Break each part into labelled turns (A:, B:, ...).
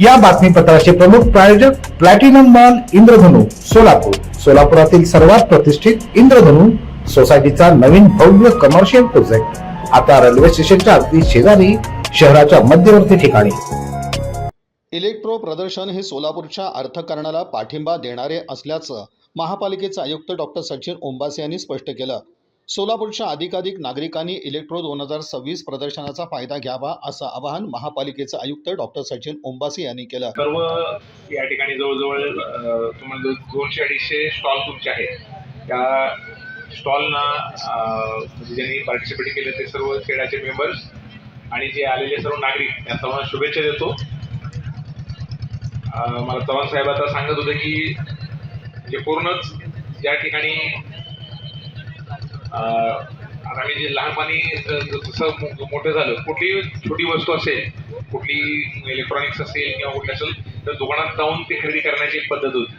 A: या बातमीपत्राचे प्रमुख प्रायोजक प्लॅटिनम मॉल इंद्रधनु सोलापूर. सोलापुरातील सर्वात प्रतिष्ठित इंद्रधनु सोसायटीचा नवीन भव्य कमर्शियल प्रोजेक्ट आता रेल्वे स्टेशनच्या अगदी शेजारी शहराच्या मध्यवर्ती ठिकाणी.
B: इलेक्ट्रो प्रदर्शन हे सोलापूरच्या अर्थकारणाला पाठिंबा देणारे असल्याचं महापालिकेचे आयुक्त डॉक्टर सचिन ओंबासे यांनी स्पष्ट केलं. सोलापूरच्या अधिकाधिक नागरिकांनी इलेक्ट्रो दोन हजार सव्वीस प्रदर्शनाचा फायदा घ्यावा असं आवाहन महापालिकेचे आयुक्त डॉक्टर सचिन ओंबासी यांनी केलं.
C: सर्व या ठिकाणी जवळजवळ तुम्हाला दोनशे अडीचशे स्टॉल तुमचे आहेत. त्या स्टॉलना म्हणजे ज्यांनी पार्टिसिपेट केले ते सर्व खेळाचे मेंबर्स आणि जे आलेले सर्व नागरिक या सर्वांना शुभेच्छा देतो. मला चव्हाण साहेब आता सांगत होते की म्हणजे पूर्णच ज्या ठिकाणी आता मी जे लहानपणी जसं मोठं झालं कुठली छोटी वस्तू असेल कुठली इलेक्ट्रॉनिक्स असेल किंवा कुठली असेल तर दुकानात जाऊन ते खरेदी करण्याची एक पद्धत होती.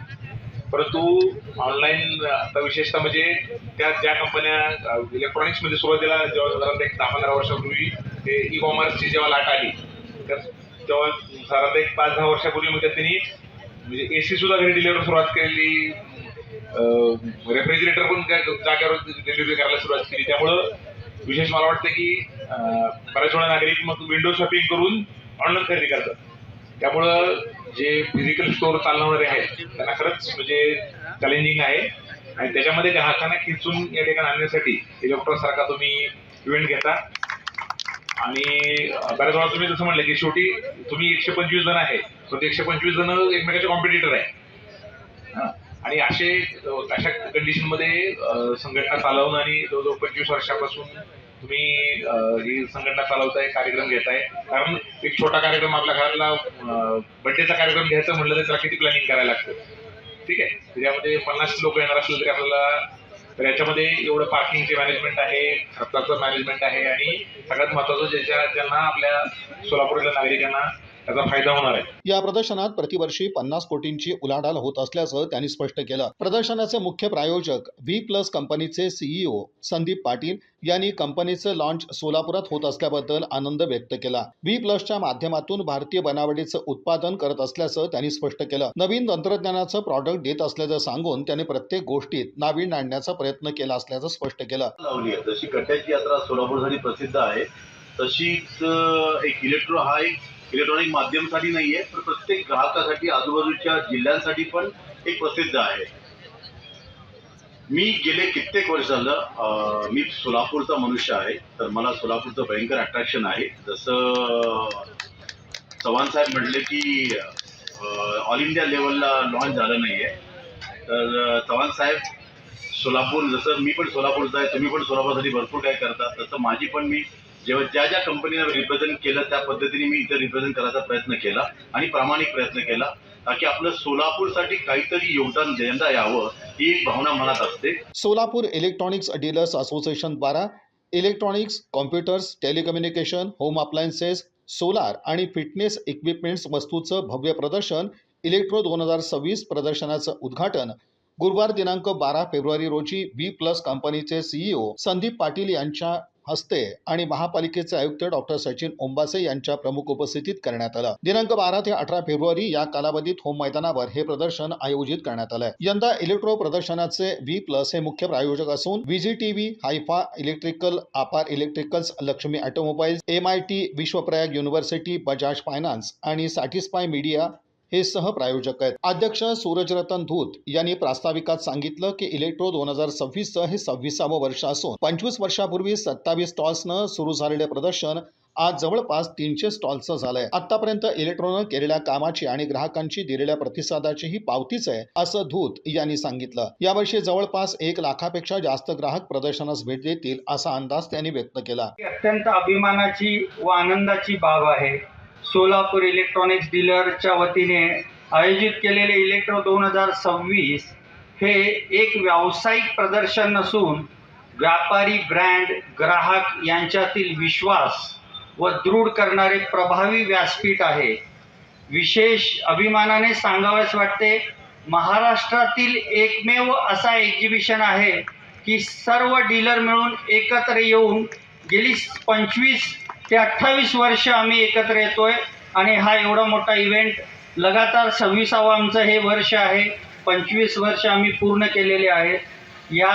C: परंतु ऑनलाईन आता विशेषतः म्हणजे त्या ज्या कंपन्या इलेक्ट्रॉनिक्समध्ये सुरुवातीला जेव्हा साधारणतः एक दहा पंधरा वर्षापूर्वी ते ई कॉमर्सची जेव्हा लाट आली तर तेव्हा साधारणतः एक पाच दहा वर्षापूर्वी मग त्यांनी म्हणजे ए सी सुद्धा घरी डिलिव्हरी सुरुवात केली रेफ्रिजरेटर पण काय जागेवर डिलिव्हरी करायला सुरुवात केली. त्यामुळं विशेष मला वाटतं की बऱ्याच वेळा नागरिक मग विंडो शॉपिंग करून ऑनलाईन खरेदी करतात. त्यामुळं जे फिजिकल स्टोअर चालवणारे आहेत त्यांना खरंच म्हणजे चॅलेंजिंग आहे. आणि त्याच्यामध्ये ग्राहकांना खिचून या ठिकाणी आणण्यासाठी इलेक्ट्रॉनसारखा तुम्ही इव्हेंट घेता. आणि बऱ्याच वेळा तुम्ही जसं म्हणलं की शेवटी तुम्ही एकशे पंचवीस जण आहे तर ते एकशे पंचवीस जण एकमेकाचे कॉम्पिटिटर आहे. आणि असे अशा कंडिशनमध्ये संघटना चालवणं आणि जवळजवळ पंचवीस वर्षापासून तुम्ही ही संघटना चालवताय कार्यक्रम घेताय कारण एक छोटा कार्यक्रम आपल्या घरातला बर्थडेचा कार्यक्रम घ्यायचा म्हटलं तर त्याला किती प्लॅनिंग करायला लागतं? ठीक आहे? त्याच्यामध्ये पन्नास लोक येणार असले तरी आपल्याला तर याच्यामध्ये एवढं पार्किंगचे मॅनेजमेंट आहे खर्चाचं मॅनेजमेंट आहे आणि सगळ्यात महत्त्वाचं ज्याच्या ज्यांना आपल्या सोलापूरच्या नागरिकांना त्याचा फायदा होणार आहे.
B: या प्रदर्शनात प्रतिवर्षी पन्नास कोटींची उलाढाल होत असल्याचं त्यांनी स्पष्ट केलं. प्रदर्शनाचे मुख्य प्रायोजक व्ही प्लस कंपनीचे सीईओ संदीप पाटील यांनी कंपनीचं लॉन्च सोलापुरात होत असल्याबद्दल आनंद व्यक्त केला. व्ही प्लसच्या माध्यमातून भारतीय बनावटीचं उत्पादन करत असल्याचं त्यांनी स्पष्ट केलं. नवीन तंत्रज्ञानाचं प्रॉडक्ट देत असल्याचं सांगून त्यांनी प्रत्येक गोष्टीत नावीन्य आणण्याचा प्रयत्न केला असल्याचं स्पष्ट केलं.
D: जशी कट्ट्याची यात्रा सोलापूरसाठी प्रसिद्ध आहे तशीच एक इलेक्ट्रो हा एक इलेक्ट्रॉनिक माध्यमसाठी नाही आहे तर प्रत्येक ग्राहकासाठी आजूबाजूच्या जिल्ह्यांसाठी पण एक प्रसिद्ध आहे. मी गेले कित्येक वर्ष झालं मी सोलापूरचा मनुष्य आहे तर मला सोलापूरचं भयंकर अट्रॅक्शन आहे. जसं चव्हाण साहेब म्हटले की ऑल इंडिया लेवलला लॉन्च झालं नाही आहे तर चव्हाण साहेब सोलापूर जसं मी पण सोलापूरचा आहे तुम्ही पण सोलापूरसाठी भरपूर काय करता तसं माझी पण मी जेव्हा ज्या ज्या कंपनीला रिप्रेझेंट केलं त्या पद्धतीने मी इथं रिप्रेझेंट करायचा प्रयत्न केला आणि प्रामाणिक प्रयत्न केला. की आपलं सोलापूरसाठी काहीतरी योगदान द्यायला यावं ही एक भावना मनात असते.
B: Solapur electronics dealers असोसिएशनद्वारा electronics computers telecommunication home appliances solar आणि फिटनेस इक्विपमेंट्स वस्तूचं भव्य प्रदर्शन इलेक्ट्रो दोन हजार सव्वीस प्रदर्शनाचं उद्घाटन गुरुवार दिनांक बारा फेब्रुवारी रोजी बी प्लस कंपनीचे सीईओ संदीप पाटील यांच्या हस्ते आणि महापालिकेचे आयुक्त डॉक्टर सचिन ओंबासे यांच्या प्रमुख उपस्थितीत करण्यात आलं. दिनांक बारा ते अठरा फेब्रुवारी या कालावधीत होम मैदानावर हे प्रदर्शन आयोजित करण्यात आलंय. यंदा इलेक्ट्रो प्रदर्शनाचे व्ही प्लस हे मुख्य प्रायोजक असून VJ TV हायफा electrical Apar electricals Laxmi automobiles M I T Vishwaprayag university Bajaj finance आणि सॅटिस्फाय मीडिया हे सहप्रायोजक आहेत. अध्यक्ष सूरजरतन धूत यांनी प्रास्ताविकात सांगितलं की इलेक्ट्रो दोन हजार सव्वीसचं हे सव्वीसावं वर्ष असून पंचवीस वर्षापूर्वी सत्तावीस स्टॉल्सनं सुरू झालेले प्रदर्शन आज जवळपास तीनशे स्टॉल्सचं झालंय. आतापर्यंत इलेक्ट्रोनं केलेल्या कामाची आणि ग्राहकांची दिलेल्या प्रतिसादाची ही पावतीच आहे असं धूत यांनी सांगितलं. यावर्षी जवळपास एक लाखापेक्षा जास्त ग्राहक प्रदर्शनास भेट देतील असा अंदाज त्यांनी व्यक्त केला.
E: अत्यंत अभिमानाची व आनंदाची बाब आहे. सोलापूर इलेक्ट्रॉनिक्स डीलरच्या वतीने आयोजित केलेले इलेक्ट्रो दोन हजार सव्वीस हे एक व्यावसायिक प्रदर्शन नसून व्यापारी ब्रँड ग्राहक यांच्यातील विश्वास व दृढ करणारे प्रभावी व्यासपीठ आहे. विशेष अभिमानाने सांगावेच वाटते महाराष्ट्रातील एकमेव असा एक्झिबिशन आहे की सर्व डीलर मिळून एकत्र येऊन गेली पंचवीस ते अठ्ठावीस वर्ष आम्ही एकत्र येतोय आणि हा एवढा मोठा इव्हेंट लगातार सव्वीसावं आमचं हे वर्ष आहे. पंचवीस वर्ष आम्ही पूर्ण केलेले आहेत या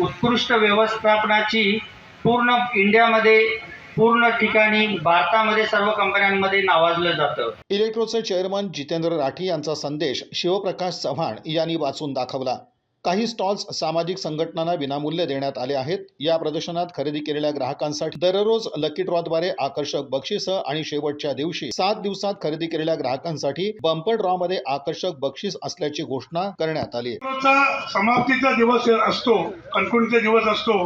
E: उत्कृष्ट व्यवस्थापनाची पूर्ण इंडियामध्ये पूर्ण ठिकाणी भारतामध्ये सर्व कंपन्यांमध्ये नावाजलं जातं.
B: इलेक्ट्रोचे चेअरमन जितेंद्र राठी यांचा संदेश शिवप्रकाश चव्हाण यांनी वाचून दाखवला. काही स्टॉल्स सामाजिक संघटनांना विनामूल्य देण्यात आले आहेत. या प्रदर्शनात खरेदी केलेल्या ग्राहकांसाठी दररोज लकी ड्रॉद्वारे आकर्षक बक्षिस आणि शेवटच्या दिवशी सात दिवसात खरेदी केलेल्या ग्राहकांसाठी बंपर ड्रॉ मध्ये आकर्षक बक्षीस असल्याची घोषणा करण्यात आली.
F: समाप्तीचा दिवस असतो कणकुणीचा दिवस असतो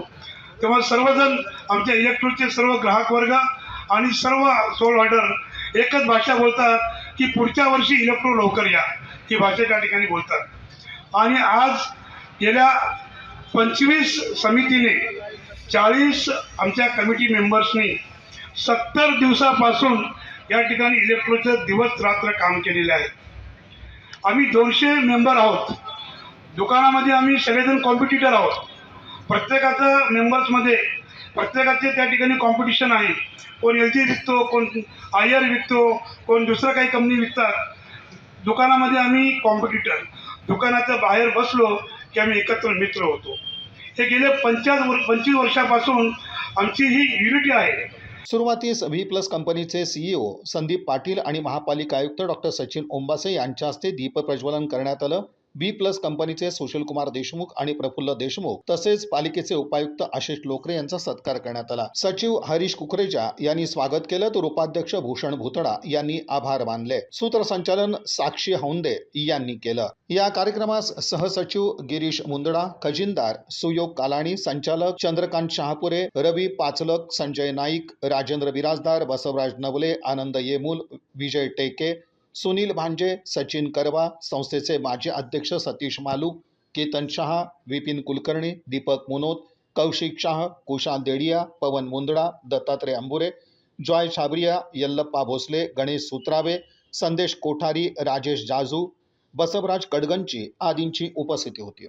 F: तेव्हा सर्वजण आमच्या इलेक्ट्रिकचे सर्व ग्राहक वर्ग आणि सर्व सोल ऑर्डर एकच भाषा बोलतात की पुढच्या वर्षी इलेक्ट्रो लवकर या. ही भाषा त्या ठिकाणी बोलतात. आणि आज गेल्या पंचवीस समितीने चाळीस आमच्या कमिटी मेंबर्सनी सत्तर दिवसापासून या ठिकाणी इलेक्ट्रोचं दिवस रात्र काम केलेले आहे आम्ही दोनशे मेंबर आहोत. दुकानामध्ये आम्ही सगळेजण कॉम्पिटिटर आहोत. प्रत्येकाचं मेंबर्समध्ये प्रत्येकाचे त्या ठिकाणी कॉम्पिटिशन आहे. कोण एल जी विकतो कोण आय आर विकतो कोण दुसरं काही कंपनी विकतात. दुकानामध्ये आम्ही कॉम्पिटिटर दुकानाच्या बाहेर बसलो की आम्ही एकत्र मित्र होतो. हे गेल्या पंचाळीस वर पंचवीस वर्षापासून आमची ही युनिटी आहे.
B: सुरुवातीस व्ही प्लस कंपनीचे सीईओ संदीप पाटील आणि महापालिका आयुक्त डॉक्टर सचिन ओंबासे यांच्या हस्ते दीपप्रज्वलन करण्यात आलं. बी प्लस कंपनीचे सुशीलकुमार देशमुख आणि प्रफुल्ल देशमुख तसेच पालिकेचे उपायुक्त आशिष लोकरे यांचा सत्कार करण्यात आला. सचिव हरीश कुकरेजा यांनी स्वागत केलं तर उपाध्यक्ष भूषण भुतडा यांनी आभार मानले. सूत्रसंचालन साक्षी हौंदे यांनी केलं. या कार्यक्रमास सहसचिव गिरीश मुंदडा खजिनदार सुयोग कालाणी संचालक चंद्रकांत शहापुरे रवी पाचलक संजय नाईक राजेंद्र बिराजदार बसवराज नवले आनंद येमूल विजय टेके सुनील भांजे सचिन करवा संस्थेचे माजी अध्यक्ष सतीश मालू केतन शहा विपिन कुलकर्णी दीपक मुनोत कौशिक शाह कुशाल देडिया पवन मुंदडा दत्तात्रय अंबुरे जॉय छाबरिया यल्लप्पा भोसले गणेश सुत्रावे संदेश कोठारी राजेश जाजू बसवराज कडगंची आदींची उपस्थिती होती.